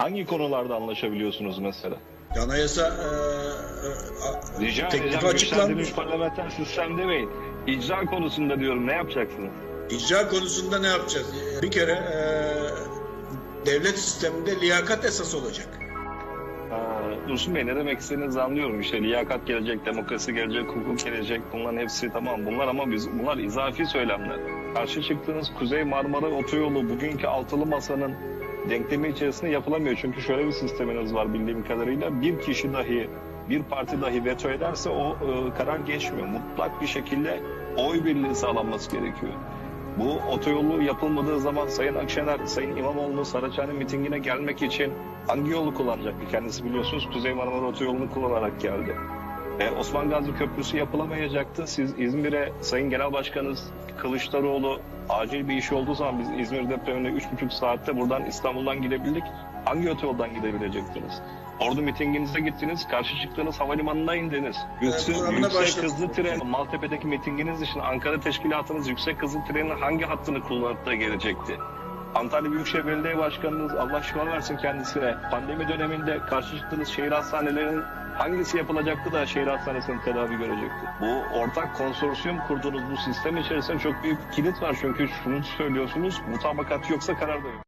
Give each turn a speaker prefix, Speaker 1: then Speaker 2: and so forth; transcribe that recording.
Speaker 1: Hangi konularda anlaşabiliyorsunuz mesela?
Speaker 2: Anayasa e, e,
Speaker 1: Rica
Speaker 2: teklifi
Speaker 1: güçlendirilmiş parlamenter sistem demeyin. İcra konusunda diyorum ne yapacaksınız?
Speaker 2: İcra konusunda ne yapacağız? Bir kere e, devlet sisteminde liyakat esas olacak.
Speaker 1: Dursun Bey ne demek istediğinizi anlıyorum. İşte liyakat gelecek, demokrasi gelecek, hukuk gelecek. Bunların hepsi tamam. Bunlar ama biz bunlar izafi söylemler. Karşı çıktığınız Kuzey Marmara Otoyolu bugünkü altılı masanın denklemi içerisinde yapılamıyor. Çünkü şöyle bir sisteminiz var bildiğim kadarıyla. Bir kişi dahi, bir parti dahi veto ederse o e, karar geçmiyor. Mutlak bir şekilde oy birliği sağlanması gerekiyor. Bu otoyolu yapılmadığı zaman Sayın Akşener, Sayın İmamoğlu Saraçhane mitingine gelmek için hangi yolu kullanacaktı? Kendisi biliyorsunuz Kuzey Marmara Otoyolu'nu kullanarak geldi. E, Osman Gazi Köprüsü yapılamayacaktı. Siz İzmir'e Sayın Genel Başkanınız Kılıçdaroğlu acil bir iş olduğu zaman biz İzmir depremine 3,5 saatte buradan İstanbul'dan gidebildik. Hangi otoyoldan gidebilecektiniz? Ordu mitinginize gittiniz, karşı çıktığınız havalimanına indiniz. Yüksek,
Speaker 2: programına
Speaker 1: yüksek hızlı tren, Maltepe'deki mitinginiz için Ankara teşkilatınız yüksek hızlı trenin hangi hattını kullanıp da gelecekti? Antalya Büyükşehir Belediye Başkanınız Allah şifa versin kendisine. Pandemi döneminde karşı çıktığınız şehir hastanelerinin hangisi yapılacaktı da şehir hastanesinin tedavi görecekti? Bu ortak konsorsiyum kurduğunuz bu sistem içerisinde çok büyük kilit var. Çünkü şunu söylüyorsunuz mutabakat yoksa karar da yok.